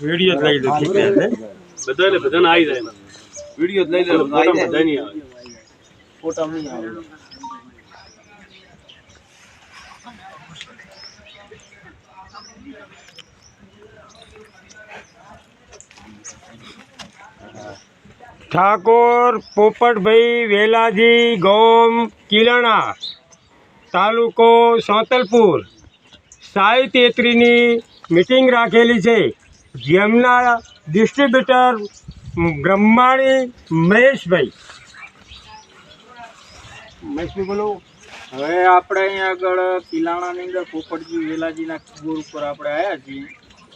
Video જ લઈ લો ઠીક છે બધાને બધાને આવી જાય વીડિયો લઈ લે ફોટા બધા નહીં આવે. ફોટા નહીં આવે. ઠાકોર પોપટભાઈ વેલાજી ગોમ કિલાણા. તાલુકો સોતલપુર. સાઈ તેત્રીની મિટિંગ રાખેલી છે. જેમના ડિસ્ટ્રીબ્યુટર બ્રહ્માણી મહેશભાઈ. મહેશભાઈ બોલો. હવે આપણે અહીંયા આગળ કિલાણાની અંદર પોપટજી વેલાજીના બોર ઉપર આપણે આવ્યા છીએ.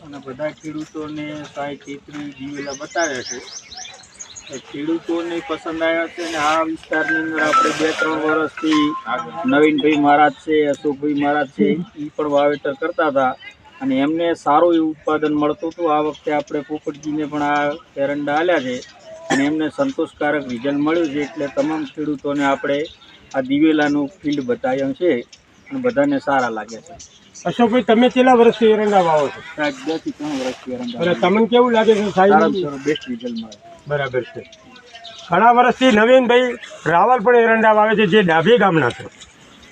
અને બધા ખેડૂતોને સાહેબ ખેતરી જીવેલા બતાવ્યા છે. ખેડૂતોને પસંદ આવ્યા છે અને આ વિસ્તારની અંદર આપણે બે ત્રણ વર્ષથી નવીનભાઈ મહારાજ છે અશોકભાઈ મહારાજ છે એ પણ વાવેતર કરતા હતા. અને એમને સારું એવું ઉત્પાદન મળતું હતું. આ વખતે આપણે પોપટજીને પણ આ એરંડા આલ્યા છે. અને એમને સંતોષકારક રિઝલ્ટ મળ્યું છે. એટલે તમામ ખેડૂતોને આપણે આ દિવેલાનું ફિલ્ડ બતાવ્યું છે. અને બધાને સારા લાગે છે. અશોકભાઈ તમે કેટલા વર્ષથી એરંડા વાવો છો? સાહેબ બેથી ત્રણ વર્ષથી એરંડા તમને કેવું લાગે છે સાહેબ? બેસ્ટ રિઝલ્ટ મળે. બરાબર છે. ઘણા વર્ષથી નવીનભાઈ રાવલ પણ એરંડા વાવે છે જે ડાભી ગામના છે.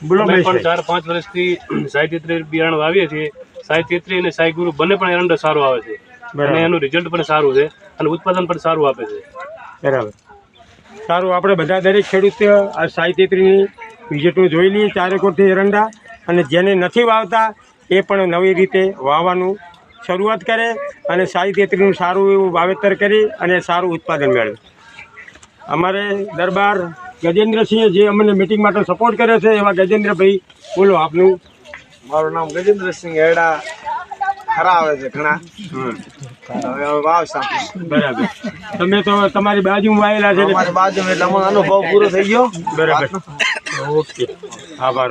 બોલો પણ ચાર પાંચ વર્ષથી સાઈ તેત્રી બિયારણ વાવીએ છીએ. સાઈ તેત્રી અને સાઈ ગુરુ બંને પણ એરંડો સારો આવે છે. અને એનું રિઝલ્ટ પણ સારું છે અને ઉત્પાદન પણ સારું આપે છે. બરાબર. સારું આપણે બધા દરેક ખેડૂત આ સાઈ તેત્રીની વિઝિટો જોઈ લઈએ ચારે કોરથી એરંડા. અને જેને નથી વાવતા એ પણ નવી રીતે વાવવાનું શરૂઆત કરે અને તેત્રીનું સારું એવું વાવેતર કરી અને સારું ઉત્પાદન મેળવે. અમારે દરબાર ગજેન્દ્રસિંહે જે અમને મિટિંગ માટે સપોર્ટ કર્યો છે એવા ગજેન્દ્રભાઈ બોલો આપનું. મારું નામ ગજેન્દ્રસિંહ હેડા. ખરા આવે છે ઘણા. વાવ બરાબર. તમે તો તમારી બાજુમાં વાયેલા છે એટલે અનુભવ પૂરો થઈ ગયો. બરાબર. ઓકે. આભાર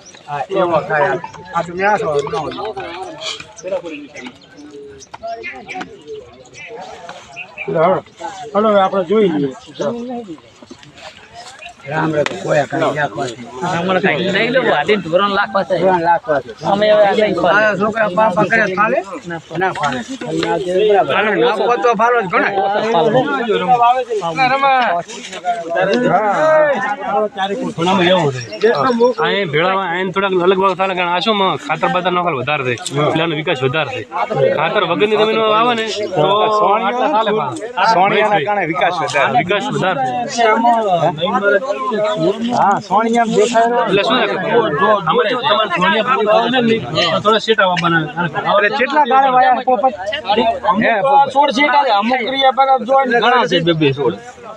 તમે તો આયા નથી કે? હા એટલે હવે વાવ બાજુમાં હોય એટલે ખબર પડે કે આટલા લાયક વાળા કે શું તો બોલે. આટલા પૂરી ઘટાયા. એમાં ખાય આ છો હલો હલો આપણે જોઈ લઈએ છોકરા પાપા કરે ખાલે ના ખાલે ના પોતો ફાળો જ ગણાય ઘણામાં રમા છે આયે ભેળામાં આયે થોડાક અલગ ભાગ થાય કારણ આ માં ખાતર બાતર નોખલ વધારે થાય એટલે વિકાસ વધારે થાય ખાતર વગરની જમીનમાં આવે ને તો પણ. સોનિયાના કારણે વિકાસ વધારે વિકાસ વધારે હા સોનિયા દેખાય એટલે શું થાય તમારે ધોળિયા ફૂલ વાવો ને થોડા શેટા વાવવાના. એટલે કેટલા ગાળે વાયા પોપટ હે છોડ છે તારે અમુક ક્રિયા પર જોઈને ઘણા છે બે બે છોડ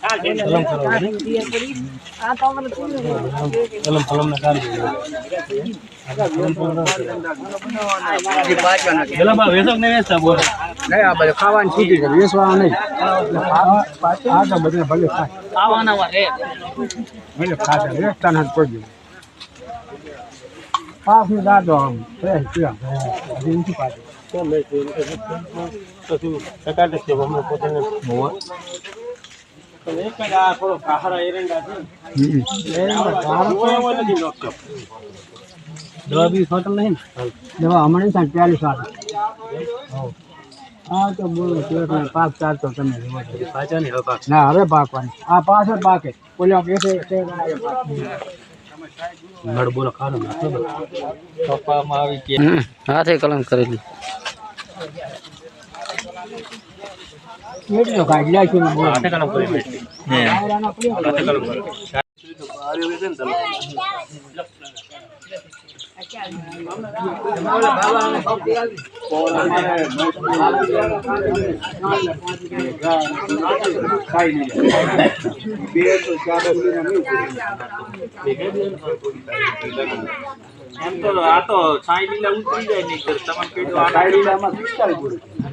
કાઢી કલમ કલમ ના બધું ખાવાની છૂટી છે વેચવાનું નહીં આ તો ભલે ખાય પાછું. ટકાટક છે પોતાને. દવા બી નહીં ને? દવા હમણાં ત્યાં ચાલીસ આવે હા તો બોલો શેઠને પાક ચાલતો તમે પાછા નહીં ના હવે પાકવાની. આ પાછળ પાકે. ઓલા બેસે નળ બોલો ગયા હાથે કલમ કરેલી. એટલો કાઢી લાગ્યો ને બોલો. હાથે કલમ કરી બેઠી. પડ્યો. હાથે કલમ કરી. છે ને ચાલો. એમ તો આ તો સાઈ લીલા ઉતરી જાય નહીં તો તમને કીધું આ સાઈ લીલામાં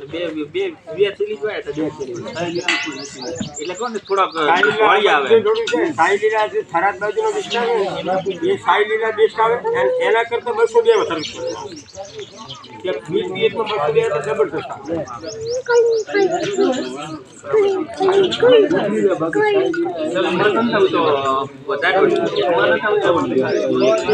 બે બે બે બે થેલી જોયા તો બે થેલી એટલે કોને થોડાક વાળી આવે સાઈ લીલા જે થરાદ બાજુનો વિસ્તાર છે એ સાઈ લીલા બેસ્ટ આવે એન- એના કરતાં બસો બે વધારે. ચાલો, વધારે